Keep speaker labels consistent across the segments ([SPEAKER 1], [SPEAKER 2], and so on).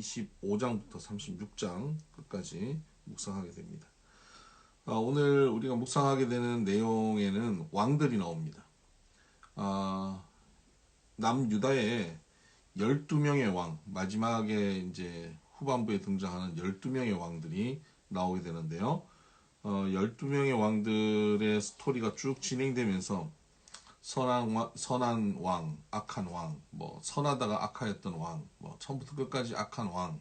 [SPEAKER 1] 25장부터 36장 끝까지 묵상하게 됩니다. 아, 오늘 우리가 묵상하게 되는 내용에는 왕들이 나옵니다. 아, 남유다의 12명의 왕, 마지막에 이제 후반부에 등장하는 12명의 왕들이 나오게 되는데요. 어, 12명의 왕들의 스토리가 쭉 진행되면서 선한, 와, 선한 왕, 악한 왕, 뭐 선하다가 악하였던 왕, 뭐 처음부터 끝까지 악한 왕,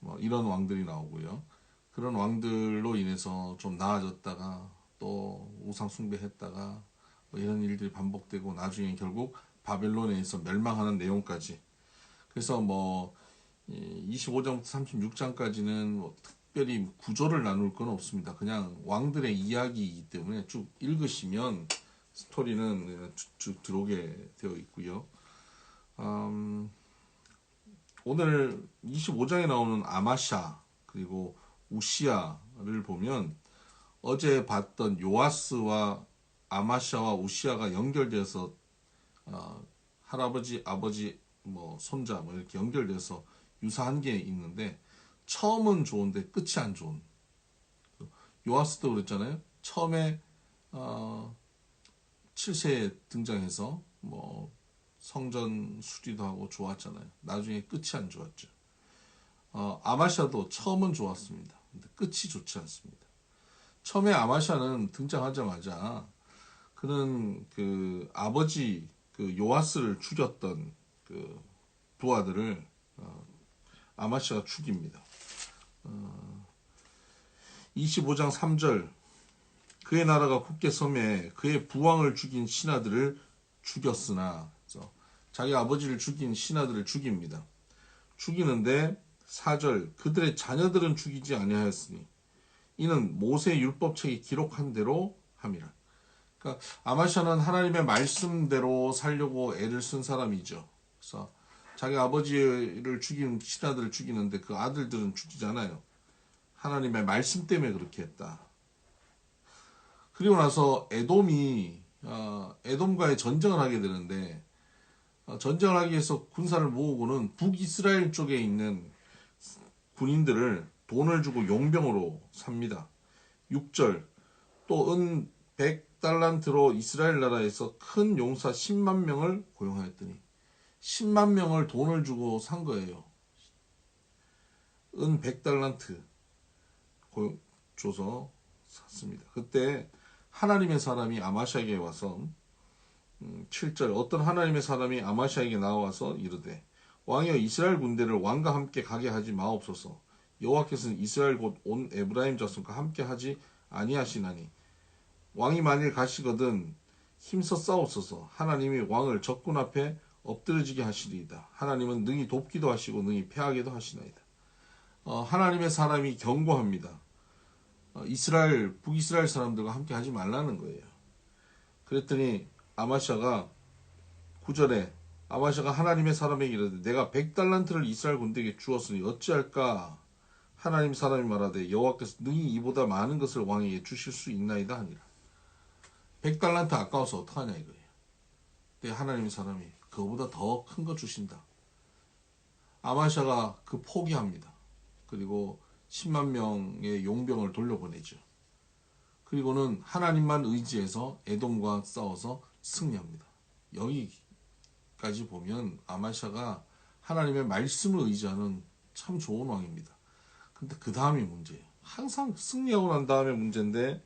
[SPEAKER 1] 뭐 이런 왕들이 나오고요. 그런 왕들로 인해서 좀 나아졌다가 또 우상 숭배했다가 뭐 이런 일들이 반복되고 나중에 결국 바벨론에서 멸망하는 내용까지. 그래서 뭐 25장부터 36장까지는 뭐 특별히 구조를 나눌 건 없습니다. 그냥 왕들의 이야기이기 때문에 쭉 읽으시면 스토리는 쭉, 쭉 들어오게 되어 있고요. 음, 오늘 25장에 나오는 아마샤 그리고 우시아를 보면 어제 봤던 요아스와 아마샤와 우시아가 연결돼서 어, 할아버지, 아버지, 뭐 손자 뭐 이렇게 연결돼서 유사한 게 있는데 처음은 좋은데 끝이 안 좋은. 요아스도 그랬잖아요. 처음에 어, 7세에 등장해서 뭐 성전 수리도 하고 좋았잖아요. 나중에 끝이 안 좋았죠. 어, 아마샤도 처음은 좋았습니다. 근데 끝이 좋지 않습니다. 처음에 아마샤는 등장하자마자 그는 그 아버지 그 요아스를 죽였던 그 부하들을 어, 아마샤가 죽입니다. 어, 25장 3절 그의 나라가 굳게 섬에 그의 부왕을 죽인 신하들을 죽였으나 자기 아버지를 죽인 신하들을 죽입니다. 죽이는데 4절 그들의 자녀들은 죽이지 아니하였으니 이는 모세 율법책에 기록한 대로 함이라. 그러니까 아마샤는 하나님의 말씀대로 살려고 애를 쓴 사람이죠. 그래서 자기 아버지를 죽인 신하들을 죽이는데 그 아들들은 죽이잖아요. 하나님의 말씀 때문에 그렇게 했다. 그리고 나서 에돔이 어, 에돔과의 전쟁을 하게 되는데 어, 전쟁을 하기 위해서 군사를 모으고는 북이스라엘 쪽에 있는 군인들을 돈을 주고 용병으로 삽니다. 6절 또 은 100달란트로 이스라엘 나라에서 큰 용사 10만 명을 고용하였더니 10만 명을 돈을 주고 산 거예요. 은 100달란트 줘서 샀습니다. 그때 하나님의 사람이 아마샤에게 와서 7절 음, 어떤 하나님의 사람이 아마샤에게 나와서 이르되 왕이여 이스라엘 군대를 왕과 함께 가게 하지 마옵소서. 여호와께서는 이스라엘 곧 온 에브라임 자손과 함께 하지 아니하시나니 왕이 만일 가시거든 힘써 싸우소서. 하나님이 왕을 적군 앞에 엎드려지게 하시리이다. 하나님은 능히 돕기도 하시고 능히 패하기도 하시나이다. 어, 하나님의 사람이 경고합니다. 어, 이스라엘 북이스라엘 사람들과 함께 하지 말라는 거예요. 그랬더니 아마샤가 구절에 아마샤가 하나님의 사람에게 이르되 내가 백달란트를 이스라엘 군대에게 주었으니 어찌할까 하나님 사람이 말하되 여호와께서 능히 이보다 많은 것을 왕에게 주실 수 있나이다 하니라. 백달란트 아까워서 어떡하냐 이거예요. 근데 하나님 사람이 그거보다 더 큰 거 주신다. 아마샤가 그 포기합니다. 그리고 10만 명의 용병을 돌려보내죠. 그리고는 하나님만 의지해서 에돔과 싸워서 승리합니다. 여기까지 보면 아마샤가 하나님의 말씀을 의지하는 참 좋은 왕입니다. 근데 그 다음이 문제예요. 항상 승리하고 난 다음에 문제인데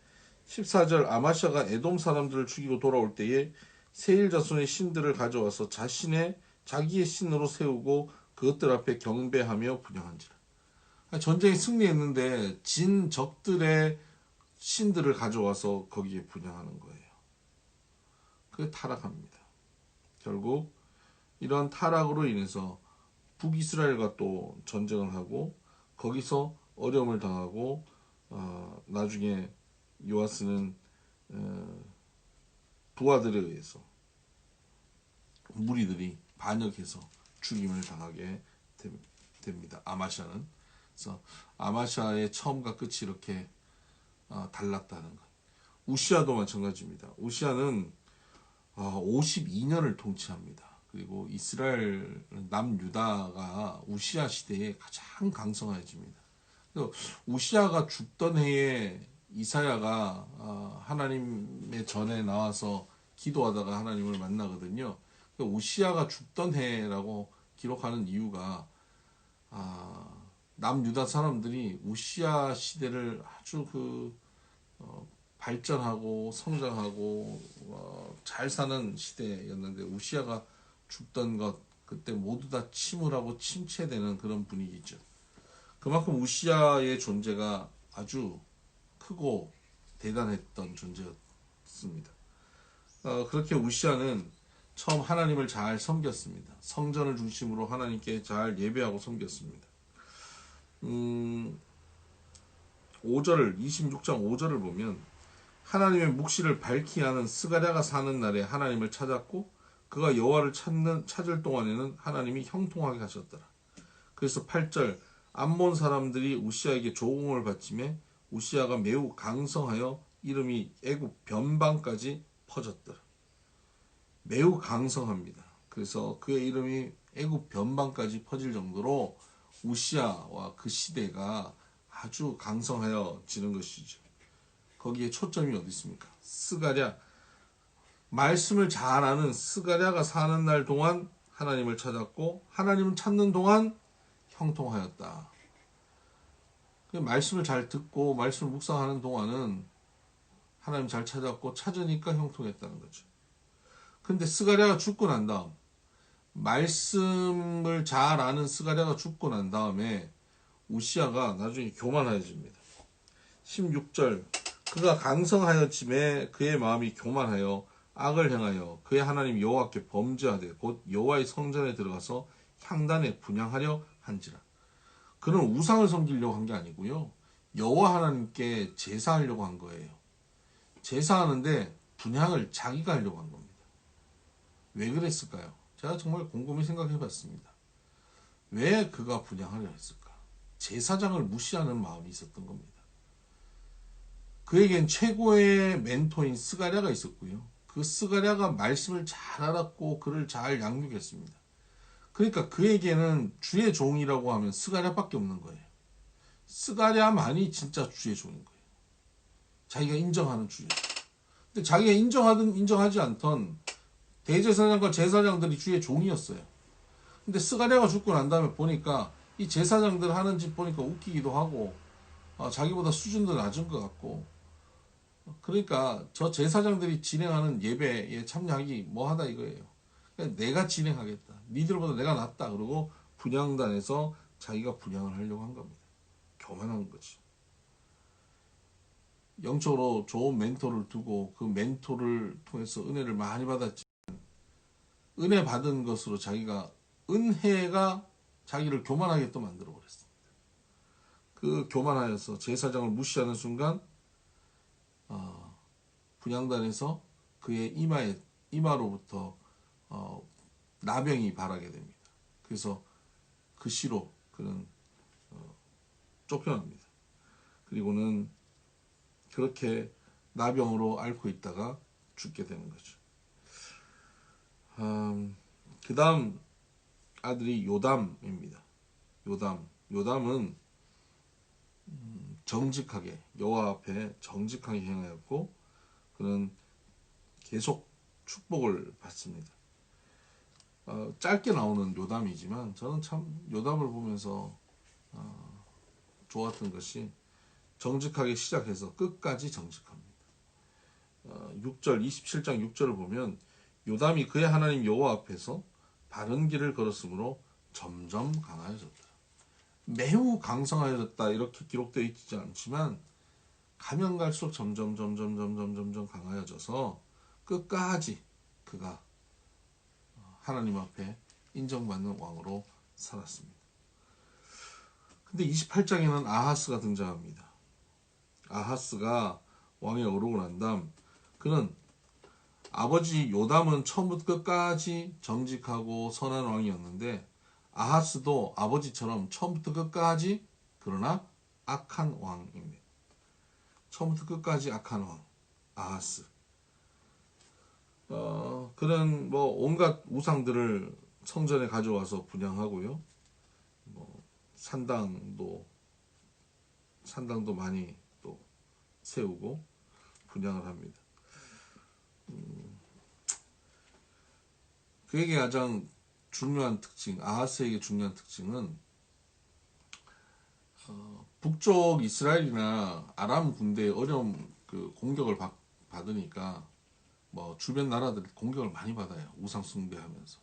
[SPEAKER 1] 14절 아마샤가 에돔 사람들을 죽이고 돌아올 때에 세일 자손의 신들을 가져와서 자신의 자기의 신으로 세우고 그것들 앞에 경배하며 분양한지라. 전쟁에 승리했는데 진 적들의 신들을 가져와서 거기에 분양하는 거예요. 그게 타락합니다. 결국 이런 타락으로 인해서 북이스라엘과 또 전쟁을 하고 거기서 어려움을 당하고 어, 나중에 요아스는 어, 부하들에 의해서 무리들이 반역해서 죽임을 당하게 됩니다. 아마샤는 그래서 아마샤의 처음과 끝이 이렇게 어, 달랐다는 것. 우시아도 마찬가지입니다. 우시아는 어, 52년을 통치합니다. 그리고 이스라엘 남유다가 우시아 시대에 가장 강성해집니다. 우시아가 죽던 해에 이사야가 아, 하나님의 전에 나와서 기도하다가 하나님을 만나거든요. 그 우시아가 죽던 해라고 기록하는 이유가 아, 남유다 사람들이 우시아 시대를 아주 그 어, 발전하고 성장하고 어, 잘 사는 시대였는데 우시아가 죽던 것 그때 모두 다 침울하고 침체되는 그런 분위기죠. 그만큼 우시아의 존재가 아주 크고 대단했던 존재였습니다. 어, 그렇게 우시아는 처음 하나님을 잘 섬겼습니다. 성전을 중심으로 하나님께 잘 예배하고 섬겼습니다. 음, 5절을 26장 5절을 보면 하나님의 묵시를 밝히 하는 스가랴가 사는 날에 하나님을 찾았고 그가 여호와를 찾는 찾을 동안에는 하나님이 형통하게 하셨더라. 그래서 8절 암몬 사람들이 우시아에게 조공을 바치매 우시아가 매우 강성하여 이름이 애굽 변방까지 퍼졌더라. 매우 강성합니다. 그래서 그의 이름이 애굽 변방까지 퍼질 정도로 우시아와 그 시대가 아주 강성하여지는 것이죠. 거기에 초점이 어디 있습니까? 스가랴 말씀을 잘 아는 스가랴가 사는 날 동안 하나님을 찾았고 하나님을 찾는 동안 형통하였다. 그 말씀을 잘 듣고 말씀을 묵상하는 동안은 하나님 잘 찾았고 찾으니까 형통했다는 거죠. 근데 스가랴가 죽고 난 다음 말씀을 잘 아는 스가랴가 죽고 난 다음에 우시아가 나중에 교만해집니다. 16절 그가 강성하였짐에 그의 마음이 교만하여 악을 행하여 그의 하나님 여호와께 범죄하되 곧 여호와의 성전에 들어가서 향단에 분양하려 한지라. 그는 우상을 섬기려고 한 게 아니고요. 여호와 하나님께 제사하려고 한 거예요. 제사하는데 분양을 자기가 하려고 한 겁니다. 왜 그랬을까요? 제가 정말 곰곰이 생각해 봤습니다. 왜 그가 분양하려 했을까? 제사장을 무시하는 마음이 있었던 겁니다. 그에겐 최고의 멘토인 스가랴가 있었고요. 그 스가랴가 말씀을 잘 알았고 그를 잘 양육했습니다. 그러니까 그에게는 주의 종이라고 하면 스가랴밖에 없는 거예요. 스가랴만이 진짜 주의 종인 거예요. 자기가 인정하는 주의 종. 근데 자기가 인정하든 인정하지 않던 대제사장과 제사장들이 주의 종이었어요. 근데 스가랴가 죽고 난 다음에 보니까 이 제사장들 하는 짓 보니까 웃기기도 하고 어, 자기보다 수준도 낮은 것 같고 그러니까 저 제사장들이 진행하는 예배에 참여하기 뭐하다 이거예요. 그냥 내가 진행하겠다. 니들보다 내가 낫다. 그러고 분양단에서 자기가 분양을 하려고 한 겁니다. 교만한 거지. 영적으로 좋은 멘토를 두고 그 멘토를 통해서 은혜를 많이 받았지만 은혜 받은 것으로 자기가 은혜가 자기를 교만하게 또 만들어 버렸습니다. 그 교만하여서 제사장을 무시하는 순간 어, 분양단에서 그의 이마에 이마로부터 어, 나병이 발하게 됩니다. 그래서 그 시로 그는 어, 쫓겨납니다. 그리고는 그렇게 나병으로 앓고 있다가 죽게 되는 거죠. 음, 그 다음 아들이 요담입니다. 요담. 요담은 음, 정직하게 여호와 앞에 정직하게 행하였고 그는 계속 축복을 받습니다. 어, 짧게 나오는 요담이지만 저는 참 요담을 보면서 어, 좋았던 것이 정직하게 시작해서 끝까지 정직합니다. 어, 6절 27장 6절을 보면 요담이 그의 하나님 여호와 앞에서 바른 길을 걸었으므로 점점 강하여졌다. 매우 강성하여졌다 이렇게 기록되어 있지 않지만 가면 갈수록 점점 점점 점점 점점 강하여져서 끝까지 그가 하나님 앞에 인정받는 왕으로 살았습니다. 근데 28장에는 아하스가 등장합니다. 아하스가 왕에 오르고 난 다음 그는 아버지 요담은 처음부터 끝까지 정직하고 선한 왕이었는데 아하스도 아버지처럼 처음부터 끝까지 그러나 악한 왕입니다. 처음부터 끝까지 악한 왕 아하스. 어, 그런 뭐 온갖 우상들을 성전에 가져와서 분양하고요. 뭐 산당도 산당도 많이 또 세우고 분양을 합니다. 음, 그에게 가장 중요한 특징, 아하스에게 중요한 특징은 어, 북쪽 이스라엘이나 아람 군대의 어려움 그 공격을 받, 받으니까 뭐 주변 나라들 공격을 많이 받아요 우상 숭배하면서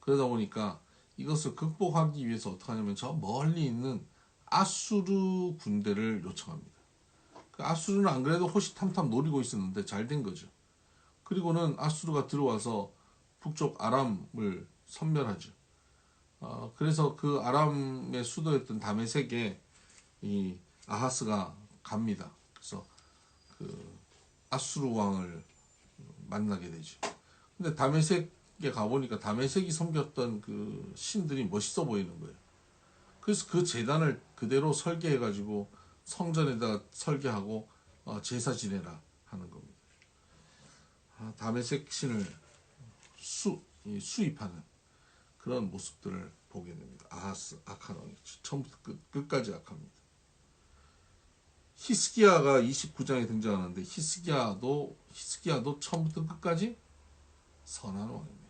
[SPEAKER 1] 그러다 보니까 이것을 극복하기 위해서 어떻게 하냐면 저 멀리 있는 아수르 군대를 요청합니다. 그 아수르는 안 그래도 호시탐탐 노리고 있었는데 잘 된 거죠. 그리고는 아수르가 들어와서 북쪽 아람을 섬멸하죠. 어, 그래서 그 아람의 수도였던 다메섹에 이 아하스가 갑니다. 그래서 그 아수르 왕을 만나게 되죠. 근데 다메섹에 가보니까 다메섹이 섬겼던 그 신들이 멋있어 보이는 거예요. 그래서 그 재단을 그대로 설계해가지고 성전에다 설계하고 어, 제사 지내라 하는 겁니다. 아, 다메섹 신을 수, 이, 수입하는 그런 모습들을 보게 됩니다. 아하스, 악한 왕이 처음부터 끝, 끝까지 악합니다. 히스기야가 29장에 등장하는데 히스기야도 히스기야도 처음부터 끝까지 선한 왕입니다.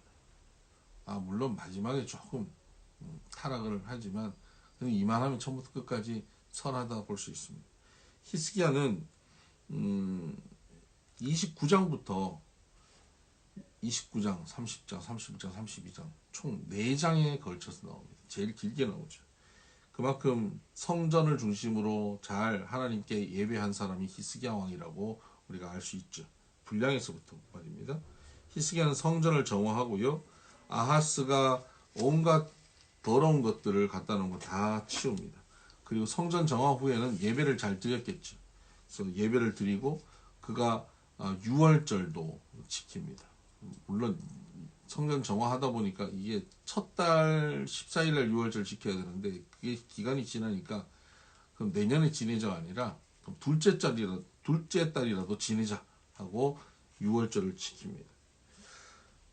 [SPEAKER 1] 아 물론 마지막에 조금 음, 타락을 하지만 이만하면 처음부터 끝까지 선하다 볼 수 있습니다. 히스기야는 음, 29장부터 29장, 30장, 31장, 32장 총 4장에 걸쳐서 나옵니다. 제일 길게 나오죠. 그만큼 성전을 중심으로 잘 하나님께 예배한 사람이 히스기야 왕이라고 우리가 알 수 있죠. 분량에서부터 말입니다. 히스기야는 성전을 정화하고요. 아하스가 온갖 더러운 것들을 갖다 놓은 거 다 치웁니다. 그리고 성전 정화 후에는 예배를 잘 드렸겠죠. 그래서 예배를 드리고 그가 어, 유월절도 지킵니다. 물론 성전 정화하다 보니까 이게 첫 달 14일 날 6월절 지켜야 되는데 그게 기간이 지나니까 그럼 내년에 지내자가 아니라 그럼 둘째 달이라 둘째 달이라도 지내자 하고 6월절을 지킵니다.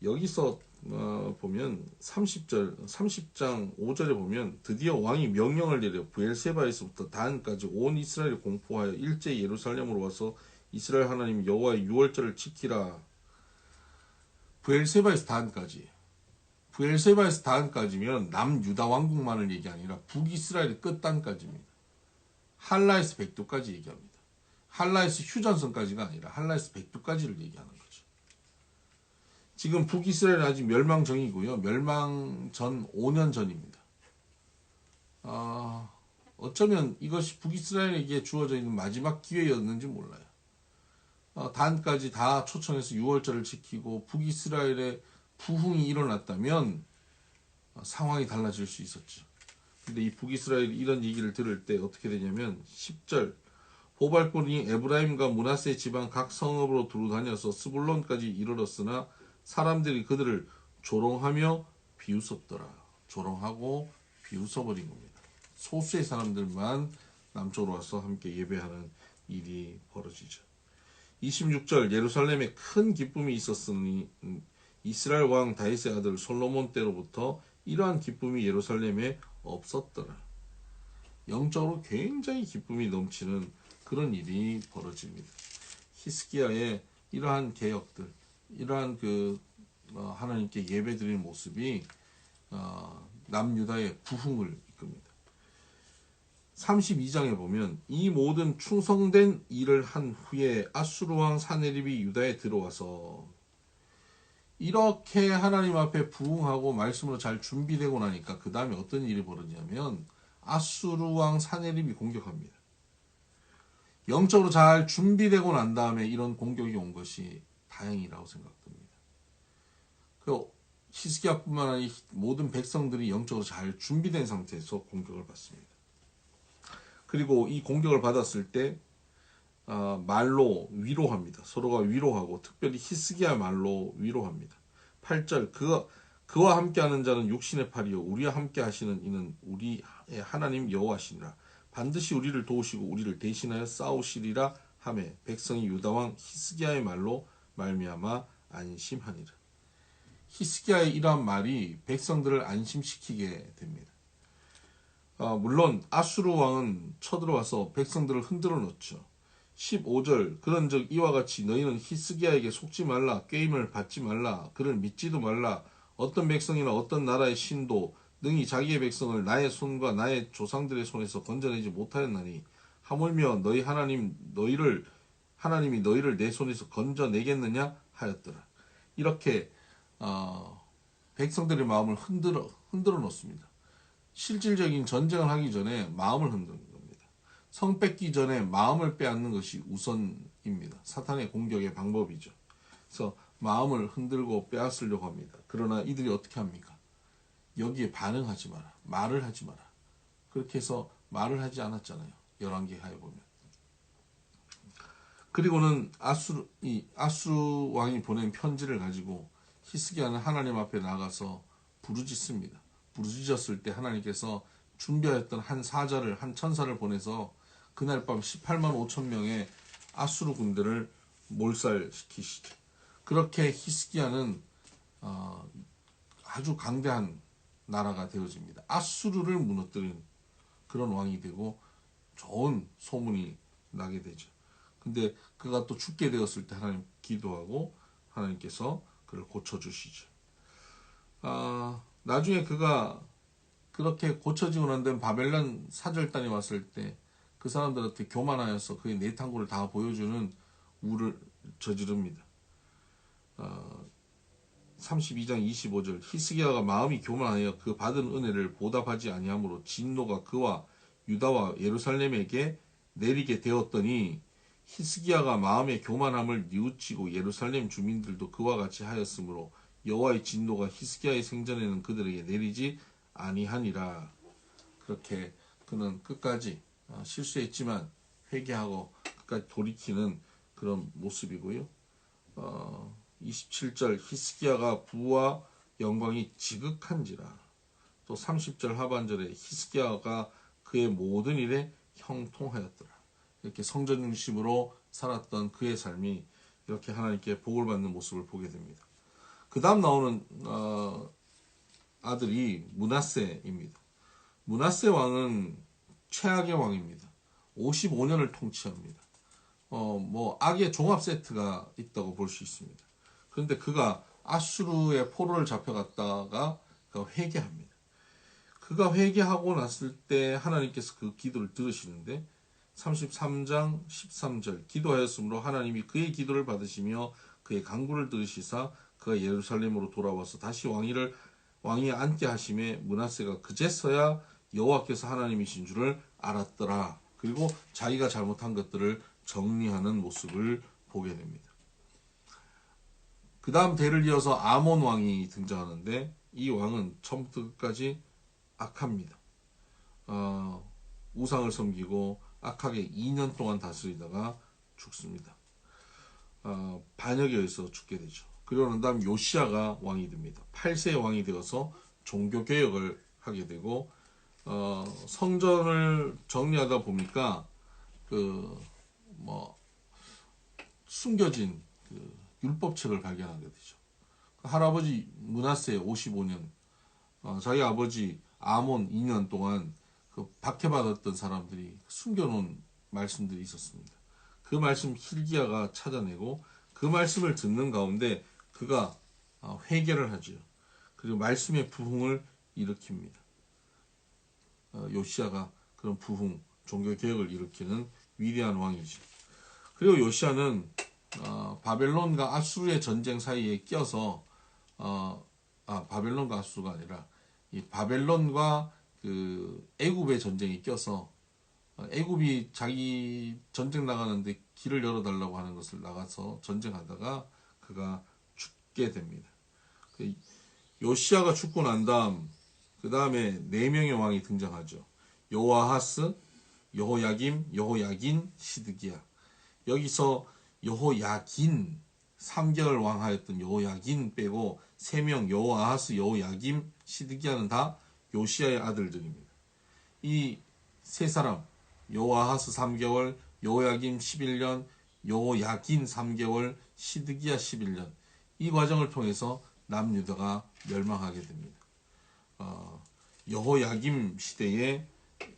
[SPEAKER 1] 여기서 어, 보면 30절 30장 5절에 보면 드디어 왕이 명령을 내려 부엘세바에서부터 단까지 온 이스라엘을 공포하여 일제 예루살렘으로 와서 이스라엘 하나님 여호와의 6월절을 지키라 부엘세바에서 다한까지 부엘세바에서 다한까지면 남유다 왕국만을 얘기 아니라 북이스라엘의 끝단까지입니다. 할라에서 백두까지 얘기합니다. 할라에서 휴전선까지가 아니라 할라에서 백두까지를 얘기하는 거죠. 지금 북이스라엘은 아직 멸망 전이고요. 멸망 전 5년 전입니다. 어, 어쩌면 이것이 북이스라엘에게 주어져 있는 마지막 기회였는지 몰라요. 어, 단까지 다 초청해서 6월절을 지키고 북이스라엘의 부흥이 일어났다면 어, 상황이 달라질 수 있었죠. 근데 이 북이스라엘이 이런 얘기를 들을 때 어떻게 되냐면 10절 보발꾼이 에브라임과 문하세 지방 각 성읍으로 두루 다녀서 스불론까지 이르렀으나 사람들이 그들을 조롱하며 비웃었더라. 조롱하고 비웃어버린 겁니다. 소수의 사람들만 남쪽으로 와서 함께 예배하는 일이 벌어지죠. 26절 예루살렘에 큰 기쁨이 있었으니 음, 이스라엘 왕 다윗의 아들 솔로몬 때로부터 이러한 기쁨이 예루살렘에 없었더라. 영적으로 굉장히 기쁨이 넘치는 그런 일이 벌어집니다. 히스기야의 이러한 개혁들, 이러한 그 어, 하나님께 예배드리는 모습이 어, 남유다의 부흥을 32장에 보면 이 모든 충성된 일을 한 후에 아수르 왕 사네립이 유다에 들어와서 이렇게 하나님 앞에 부응하고 말씀으로 잘 준비되고 나니까 그 다음에 어떤 일이 벌어지냐면 아수르 왕 사네립이 공격합니다. 영적으로 잘 준비되고 난 다음에 이런 공격이 온 것이 다행이라고 생각됩니다. 그 히스기야뿐만 아니라 모든 백성들이 영적으로 잘 준비된 상태에서 공격을 받습니다. 그리고 이 공격을 받았을 때 어, 말로 위로합니다. 서로가 위로하고 특별히 히스기야 말로 위로합니다. 8절 그가 그와 함께하는 자는 육신의 팔이요 우리와 함께 하시는 이는 우리의 하나님 여호와시니라 반드시 우리를 도우시고 우리를 대신하여 싸우시리라 하매 백성이 유다 왕 히스기야의 말로 말미암아 안심하니라. 히스기야의 이러한 말이 백성들을 안심시키게 됩니다. 아, 물론 아수르 왕은 쳐들어와서 백성들을 흔들어 놓죠. 15절 그런즉 이와 같이 너희는 히스기야에게 속지 말라 게임을 받지 말라 그를 믿지도 말라 어떤 백성이나 어떤 나라의 신도 능히 자기의 백성을 나의 손과 나의 조상들의 손에서 건져내지 못하였나니 하물며 너희 하나님 너희를 하나님이 너희를 내 손에서 건져내겠느냐 하였더라 이렇게 어, 백성들의 마음을 흔들어 흔들어 놓습니다. 실질적인 전쟁을 하기 전에 마음을 흔드는 겁니다. 성 뺏기 전에 마음을 빼앗는 것이 우선입니다. 사탄의 공격의 방법이죠. 그래서 마음을 흔들고 빼앗으려고 합니다. 그러나 이들이 어떻게 합니까? 여기에 반응하지 마라. 말을 하지 마라. 그렇게 해서 말을 하지 않았잖아요. 11개 하에 보면. 그리고는 아수 이 아수 왕이 보낸 편지를 가지고 히스기야는 하나님 앞에 나가서 부르짖습니다. 부르짖었을 때 하나님께서 준비하였던 한 사자를 한 천사를 보내서 그날 밤 18만 5천 명의 아수르 군대를 몰살시키시죠. 그렇게 히스기야는 어, 아주 강대한 나라가 되어집니다. 아수르를 무너뜨린 그런 왕이 되고 좋은 소문이 나게 되죠. 근데 그가 또 죽게 되었을 때 하나님 기도하고 하나님께서 그를 고쳐주시죠. 아, 나중에 그가 그렇게 고쳐지고 난 다음 바벨론 사절단이 왔을 때 그 사람들한테 교만하여서 그의 내탕구를 다 보여주는 우를 저지릅니다. 어, 32장 25절 히스기야가 마음이 교만하여 그 받은 은혜를 보답하지 아니하므로 진노가 그와 유다와 예루살렘에게 내리게 되었더니 히스기야가 마음의 교만함을 뉘우치고 예루살렘 주민들도 그와 같이 하였으므로 여호와의 진노가 히스기야의 생전에는 그들에게 내리지 아니하니라. 그렇게 그는 끝까지 어, 실수했지만 회개하고 끝까지 돌이키는 그런 모습이고요. 어, 27절 히스기야가 부와 영광이 지극한지라. 또 30절 하반절에 히스기야가 그의 모든 일에 형통하였더라. 이렇게 성전 중심으로 살았던 그의 삶이 이렇게 하나님께 복을 받는 모습을 보게 됩니다. 그 다음 나오는 어, 아들이 문하세입니다. 문하세 왕은 최악의 왕입니다. 55년을 통치합니다. 어, 뭐 악의 종합 세트가 있다고 볼 수 있습니다. 그런데 그가 아수르의 포로를 잡혀갔다가 회개합니다. 그가 회개하고 났을 때 하나님께서 그 기도를 들으시는데 33장 13절 기도하였으므로 하나님이 그의 기도를 받으시며 그의 강구를 들으시사 그가 예루살렘으로 돌아와서 다시 왕위를 왕위에 앉게 하심에 문하세가 그제서야 여호와께서 하나님이신 줄을 알았더라. 그리고 자기가 잘못한 것들을 정리하는 모습을 보게 됩니다. 그 다음 대를 이어서 아몬 왕이 등장하는데 이 왕은 처음부터 끝까지 악합니다. 어, 우상을 섬기고 악하게 2년 동안 다스리다가 죽습니다. 어, 반역에 의해서 죽게 되죠. 난 다음 요시아가 왕이 됩니다. 8세 왕이 되어서 종교 개혁을 하게 되고 어, 성전을 정리하다 보니까 그 뭐 숨겨진 그 율법책을 발견하게 되죠. 그 할아버지 문하세 55년 어, 자기 아버지 아몬 2년 동안 그 박해받았던 사람들이 숨겨놓은 말씀들이 있었습니다. 그 말씀 힐기야가 찾아내고 그 말씀을 듣는 가운데 그가 어, 회개를 하죠. 그리고 말씀의 부흥을 일으킵니다. 어, 요시아가 그런 부흥, 종교 개혁을 일으키는 위대한 왕이지. 그리고 요시아는 어, 바벨론과 아수르의 전쟁 사이에 어, 아 바벨론과 아수르가 아니라 이 바벨론과 그 애굽의 전쟁이 껴서 어, 애굽이 자기 전쟁 나가는데 길을 열어달라고 하는 것을 나가서 전쟁하다가 그가 죽게 됩니다. 그 요시아가 죽고 난 다음 그 다음에 네 명의 왕이 등장하죠. 여호아하스, 여호야김, 여호야긴, 시드기야. 여기서 여호야긴 3개월 왕하였던 여호야긴 빼고 3명 여호아하스, 여호야김, 시드기야는 다 요시아의 아들들입니다. 이 세 사람 여호아하스 3개월, 여호야김 11년, 여호야긴 3개월, 시드기야 11년 이 과정을 통해서 남유다가 멸망하게 됩니다. 어, 여호야김 시대의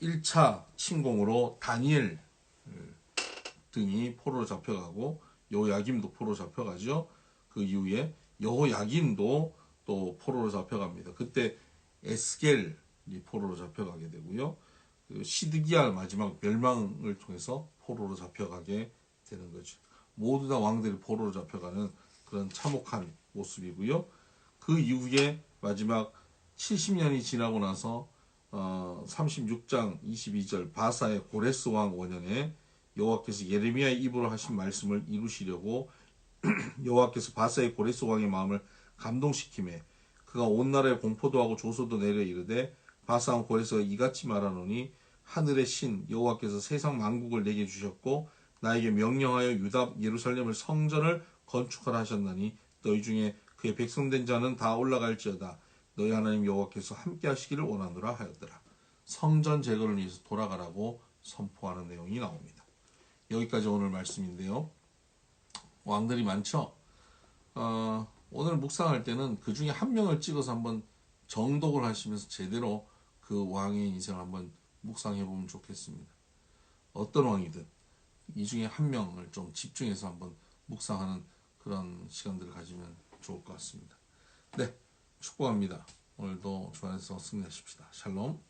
[SPEAKER 1] 1차 침공으로 다니엘 등이 포로로 잡혀가고 여호야김도 포로로 잡혀가죠. 그 이후에 여호야긴도 또 포로로 잡혀갑니다. 그때 에스겔이 포로로 잡혀가게 되고요. 그 시드기야 마지막 멸망을 통해서 포로로 잡혀가게 되는 거죠. 모두 다 왕들이 포로로 잡혀가는 그런 참혹한 모습이고요. 그 이후에 마지막 70년이 지나고 나서 어, 36장 22절 바사의 고레스 왕 원년에 여호와께서 예레미야의 입으로 하신 말씀을 이루시려고 여호와께서 바사의 고레스 왕의 마음을 감동시키매 그가 온 나라에 공포도 하고 조소도 내려 이르되 바사 왕 고레스가 이같이 말하노니 하늘의 신 여호와께서 세상 만국을 내게 주셨고 나에게 명령하여 유다 예루살렘을 성전을 건축하라 하셨나니 너희 중에 그의 백성된 자는 다 올라갈지어다. 너희 하나님 여호와께서 함께 하시기를 원하노라 하였더라. 성전 제거를 위해서 돌아가라고 선포하는 내용이 나옵니다. 여기까지 오늘 말씀인데요. 왕들이 많죠? 어, 오늘 묵상할 때는 그 중에 한 명을 찍어서 한번 정독을 하시면서 제대로 그 왕의 인생을 한번 묵상해 보면 좋겠습니다. 어떤 왕이든 이 중에 한 명을 좀 집중해서 한번 묵상하는 그런 시간들을 가지면 좋을 것 같습니다. 네, 축복합니다. 오늘도 주 안에서 승리하십시다. 샬롬.